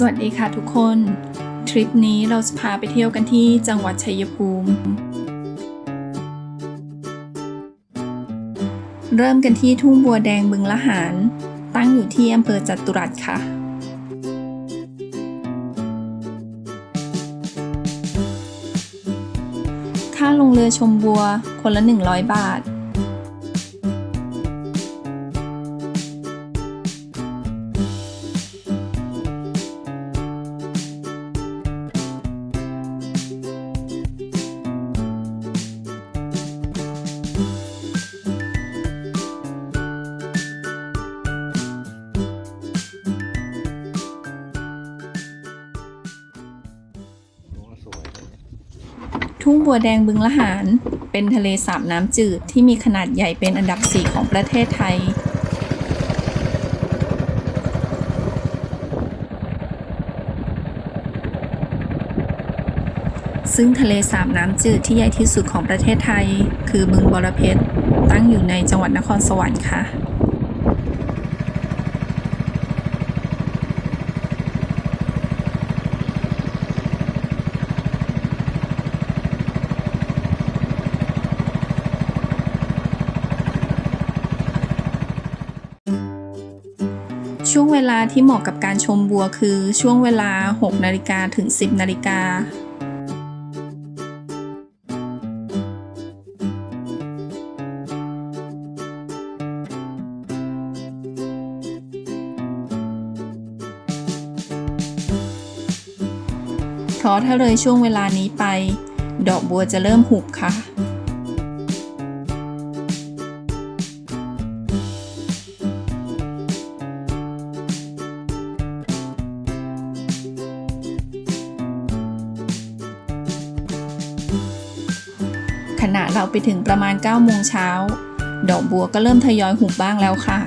สวัสดีค่ะทุกคน ทริปนี้เราจะพาไปเที่ยวกันที่จังหวัดชัยภูมิ เริ่มกันที่ทุ่งบัวแดงบึงละหาร ตั้งอยู่ที่อำเภอจัตุรัสค่ะ ค่าลงเรือชมบัวคนละ 100 บาท ทุ่งบัวแดงบึงละหาร เป็นทะเลสาบน้ำจืดที่มีขนาดใหญ่เป็นอันดับ4ของประเทศไทย ซึ่งทะเลสาบน้ำจืดที่ใหญ่ที่สุดของประเทศไทย คือบึงบรเพชรตั้งอยู่ในจังหวัดนครสวรรค์ค่ะ ช่วงเวลาที่เหมาะกับการชมบัวคือช่วงเวลา 6 นาฬิกาถึง 10 นาฬิกาเพราะถ้าเลยช่วงเวลานี้ไป ดอกบัวจะเริ่มหุบค่ะ ณะเราไปถึงประมาณ9โมงเช้า ดอกบัวก็เริ่มทยอยหุบบ้างแล้วค่ะ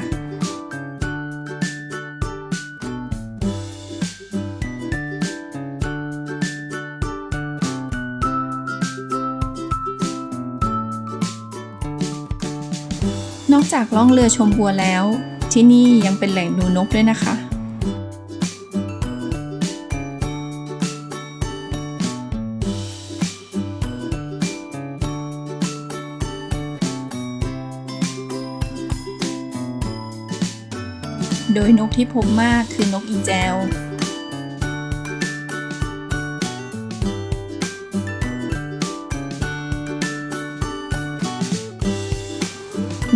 นอกจากล่องเรือชมบัวแล้ว ที่นี่ยังเป็นแหล่งดูนกด้วยนะคะ โดยนกที่พบมากคือนกอีแจว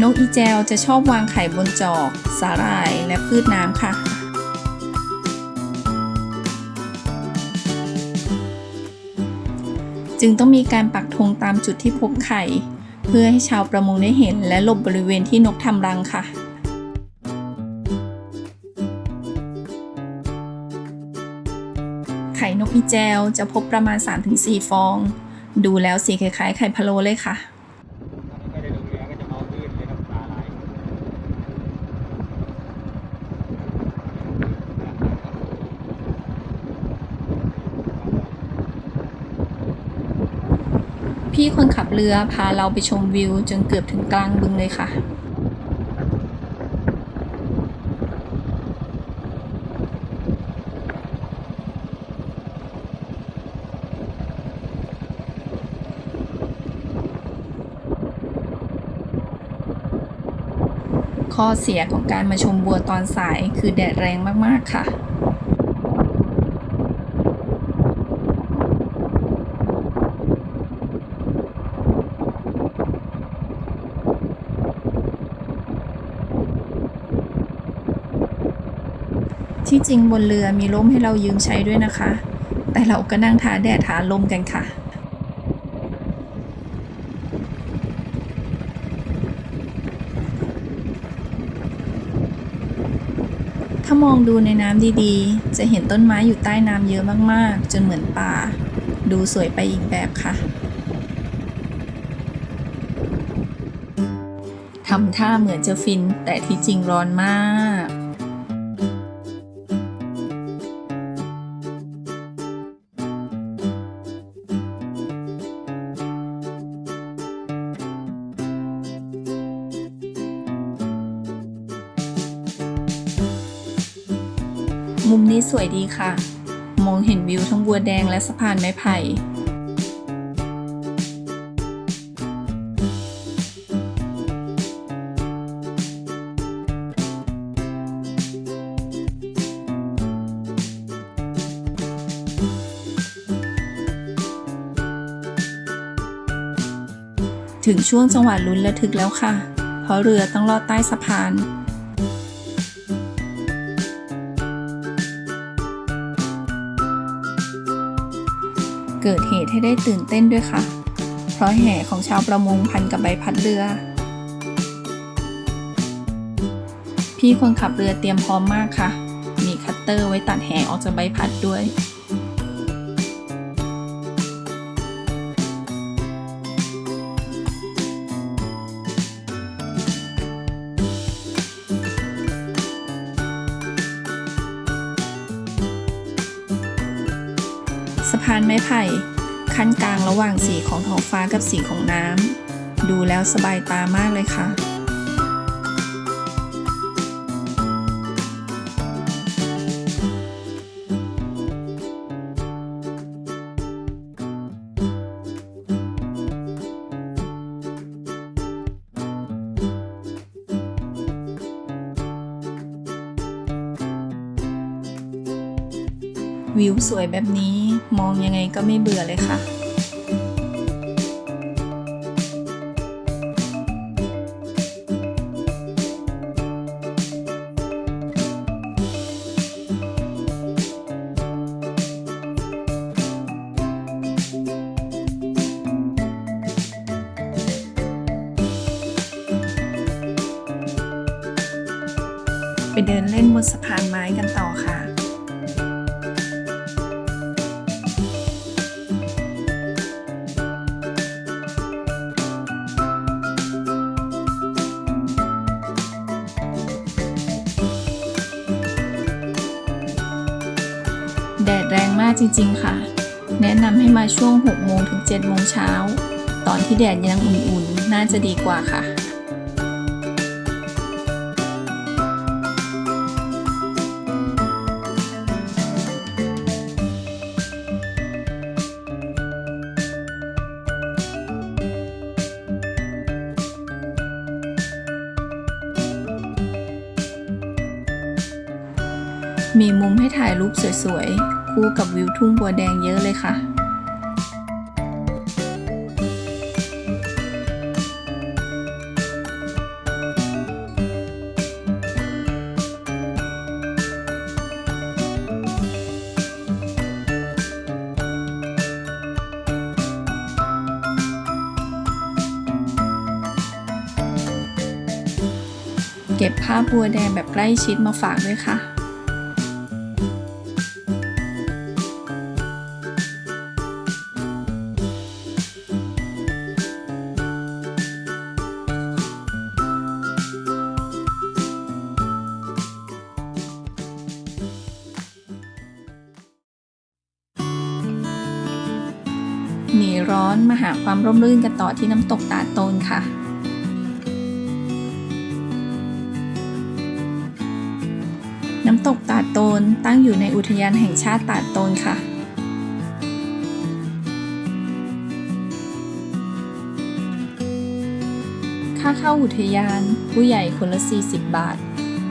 นกอีแจวจะชอบวางไข่บนจอก สาหร่ายและพืชน้ำค่ะจึงต้องมีการปักธงตามจุดที่พบไข่ เพื่อให้ชาวประมงได้เห็นและหลบบริเวณที่นกทำรังค่ะ จวจะพบประมาณ 3-4 ฟอง ดูแล้วสีคล้ายๆ ไข่พะโล้เลยค่ะพี่คนขับเรือพาเราไปชมวิวจนเกือบถึงกลางบึงเลยค่ะ ข้อเสียของการมาชมบัวตอนสายคือแดดแรงมากๆค่ะที่จริงบนเรือมีร่มให้เรายืมใช้ด้วยนะคะ แต่เราก็นั่งท้าแดดท้าลมกันค่ะ ถ้ามองดูในน้ำดีๆ จะเห็นต้นไม้อยู่ใต้น้ำเยอะมากๆ จนเหมือนป่า ดูสวยไปอีกแบบค่ะทำท่าเหมือนจะฟินแต่ที่จริงร้อนมาก ดีค่ะ มองเห็นวิวทั้งบัวแดงและสะพานไม้ไผ่ถึงช่วงจังหวะลุ้นระทึกแล้วค่ะ เพราะเรือต้องลอดใต้สะพาน เกิดเหตุให้ได้ตื่นเต้นด้วยค่ะ เพราะแห่ของชาวประมงพันกับใบพัดเรือ พี่คนขับเรือเตรียมพร้อมมากค่ะ มีคัตเตอร์ไว้ตัดแห่ออกจากใบพัดด้วยานไม้ไผ่ ขั้นกลางระหว่างสีของท้องฟ้ากับสีของน้ำ ดูแล้วสบายตามากเลยค่ะ วิวสวยแบบนี้มองยังไงก็ไม่เบื่อเลยค่ะ จริงๆ ค่ะ แนะนำให้มาช่วง 6 โมงถึง 7 โมงเช้า ตอนที่แดดยังอุ่นๆ น่าจะดีกว่าค่ะ มีมุมให้ถ่ายรูปสวยๆ คู่กับวิวทุ่งบัวแดงเยอะเลยค่ะเก็บภาพบัวแดงแบบใกล้ชิดมาฝากด้วยค่ะ ร้อนมาหาความร่มรื่นกันต่อที่น้ำตกตาโตนค่ะน้ำตกตาดโตนตั้งอยู่ในอุทยานแห่งชาติตาดโตนค่ะ ค่าเข้าอุทยานผู้ใหญ่คนละ 40 บาท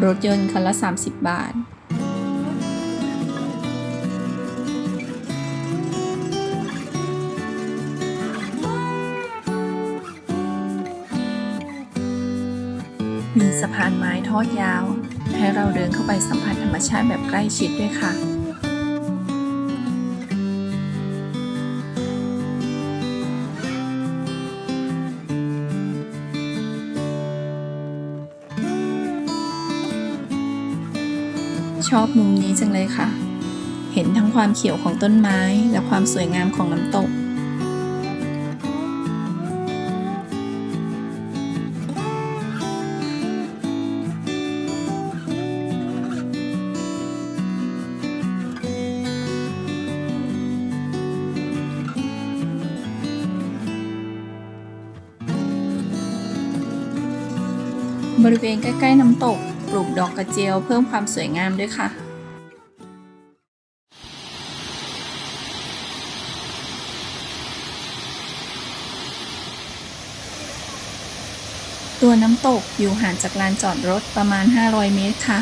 รถยนต์คันละ 30 บาท มีสะพานไม้ทอดยาว ให้เราเดินเข้าไปสัมผัสธรรมชาติแบบใกล้ชิดด้วยค่ะชอบมุมนี้จังเลยค่ะ เห็นทั้งความเขียวของต้นไม้และความสวยงามของน้ำตก บริเวณใกล้ ๆ น้ำตก ปลูกดอกกระเจียวเพิ่มความสวยงามด้วยค่ะ ตัวน้ำตกอยู่ห่างจากลานจอดรถประมาณ 500 เมตรค่ะ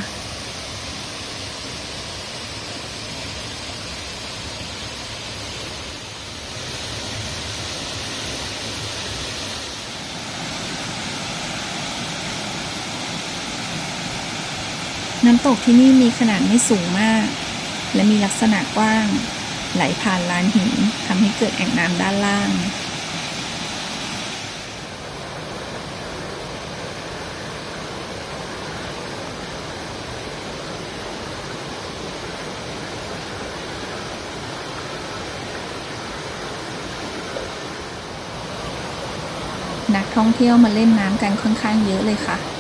น้ำตกที่นี่มีขนาดไม่สูงมาก และมีลักษณะกว้าง ไหลผ่านลานหินทำให้เกิดแอ่งน้ำด้านล่างนักท่องเที่ยวมาเล่นน้ำกันค่อนข้างเยอะเลยค่ะ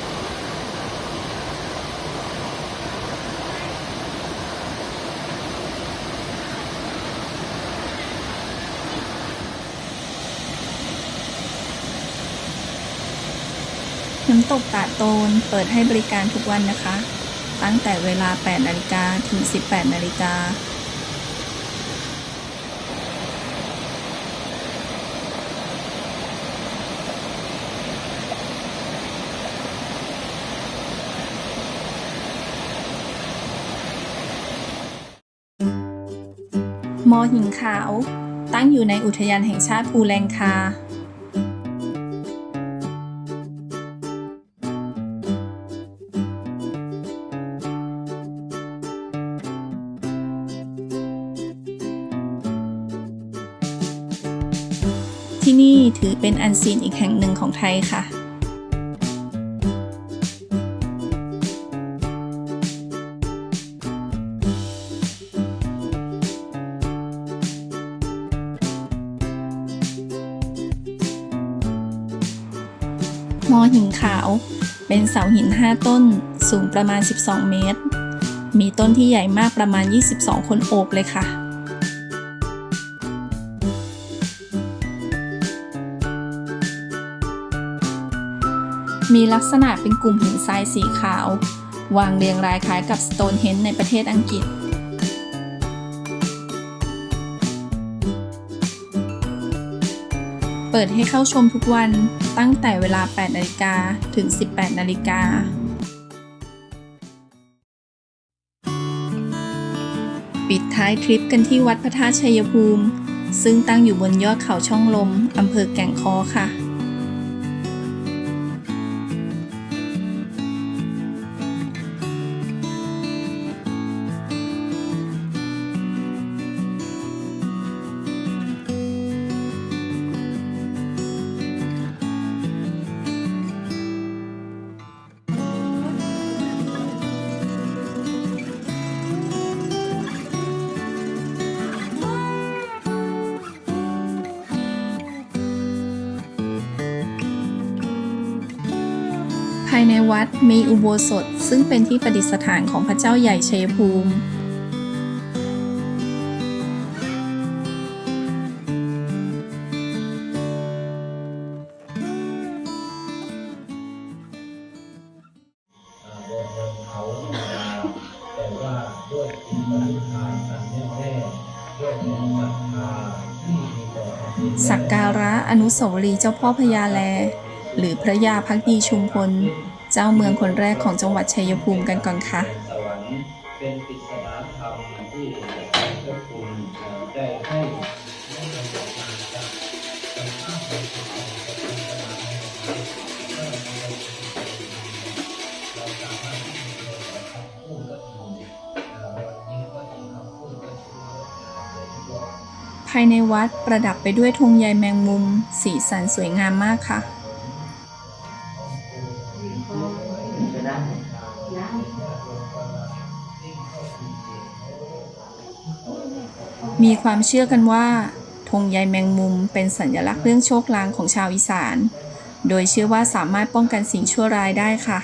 ตกตาโตนเปิดให้บริการทุกวันนะคะ ตั้งแต่เวลา 8 นาฬิกาถึง 18 นาฬิกามอหินขาว ตั้งอยู่ในอุทยานแห่งชาติภูแลงคา เป็นอันซีนอีกแห่งหนึ่งของไทยค่ะมอหินขาว เป็นเสาหิน 5 ต้น สูงประมาณ 12 เมตร มีต้นที่ใหญ่มากประมาณ 22 คนโอบเลยค่ะ มีลักษณะเป็นกลุ่มหินทรายสีขาว วางเรียงรายคล้ายกับสโตนเฮนจ์ในประเทศอังกฤษ เปิดให้เข้าชมทุกวันตั้งแต่เวลา 8 นาฬิกาถึง 18 นาฬิกาปิดท้ายทริปกันที่วัดพระธาตุชัยภูมิ ซึ่งตั้งอยู่บนยอดเขาช่องลม อำเภอแก่งคอค่ะ ภายในวัดมีอุโบสถซึ่งเป็นที่ประดิษฐานของพระเจ้าใหญ่ชัยภูมิ แต่ว่าด้วยจิตปฏิภาณอันแน่วแน่ด้วยแรงศรัทธาที่มีต่อสักการะอนุสาวรีย์เจ้าพ่อพญาแล หรือพระยาพักดีชุมพล เจ้าเมืองคนแรกของจังหวัดชัยภูมิกันก่อนค่ะเป็นปริศนาธรรมที่พระคุณได้ให้ภายในวัดประดับไปด้วยธงใยแมงมุม สีสันสวยงามมากค่ะ ความเชื่อกันว่าธงใยแมงมุมเป็นสัญลักษณ์เรื่องโชคลางของชาวอีสาน โดยเชื่อว่าสามารถป้องกันสิ่งชั่วร้ายได้ค่ะ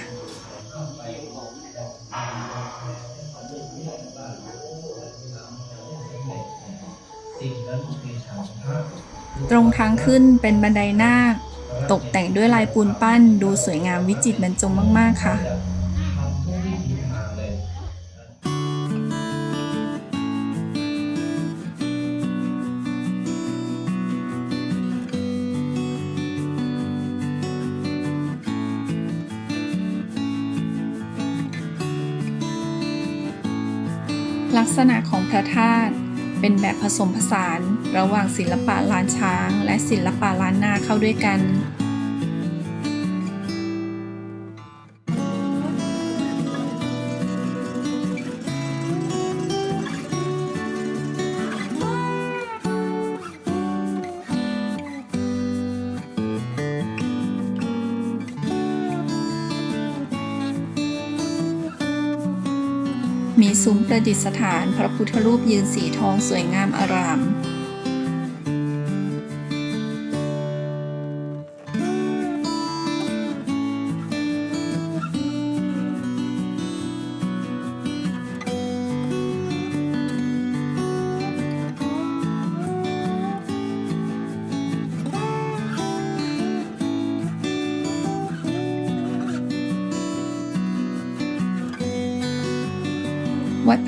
สิ่งนั้นคือฉันทะตรงทางขึ้นเป็นบันไดนาคตกแต่งด้วยลายปูนปั้นดูสวยงามวิจิตรบรรจงมาก ๆ ค่ะ ษณะของพระธาตุเป็นแบบผสมผสานระหว่างศิลปะล้านช้าง และศิลปะล้านนาเข้าด้วยกัน ดิษฐานพระพุทธรูปยืนสีทองสวยงามอาราม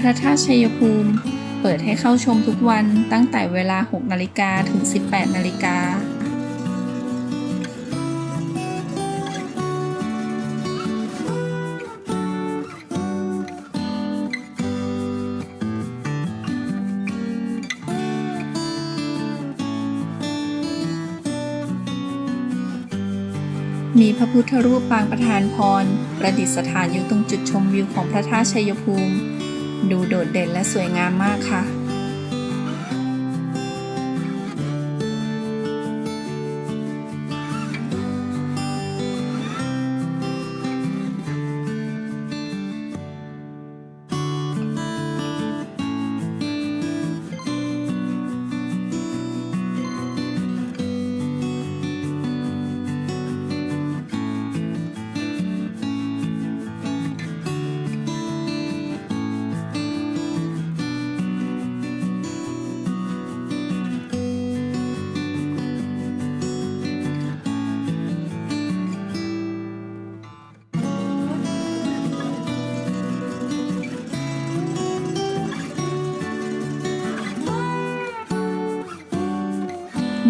พระธาตุชัยภูมิ เปิดให้เข้าชมทุกวันตั้งแต่เวลา 6 นาฬิกาถึง 18 นาฬิกามีพระพุทธรูปปางประธานพร ประดิษฐานอยู่ตรงจุดชมวิวของพระธาตุชัยภูมิ ดูโดดเด่นและสวยงามมากค่ะ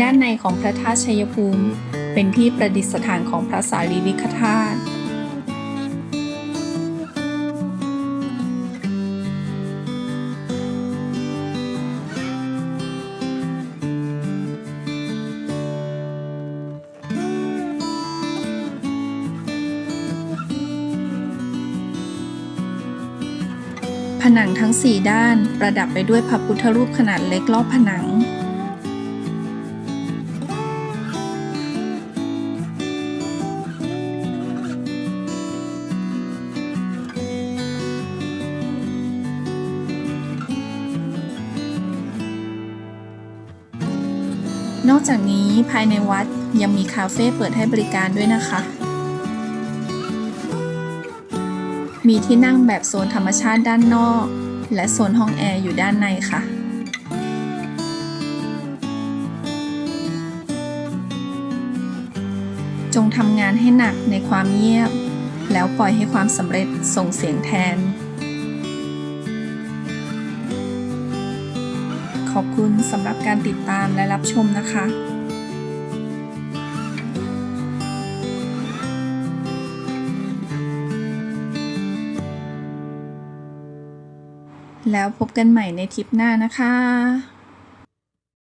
ด้านในของพระธาตุชัยภูมิ เป็นที่ประดิษฐานของพระสารีริกธาตุผนังทั้ง 4 ด้าน ประดับไปด้วยพระพุทธรูปขนาดเล็กรอบผนังายในวัดยังมีคาเฟ่เปิดให้บริการด้วยนะคะ มีที่นั่งแบบโซนธรรมชาติด้านนอก และโซนห้องแอร์อยู่ด้านในค่ะ จงทำงานให้หนักในความเงียบ แล้วปล่อยให้ความสำเร็จส่งเสียงแทนขอบคุณสำหรับการติดตามและรับชมนะคะ แล้วพบกันใหม่ในทริปหน้านะคะ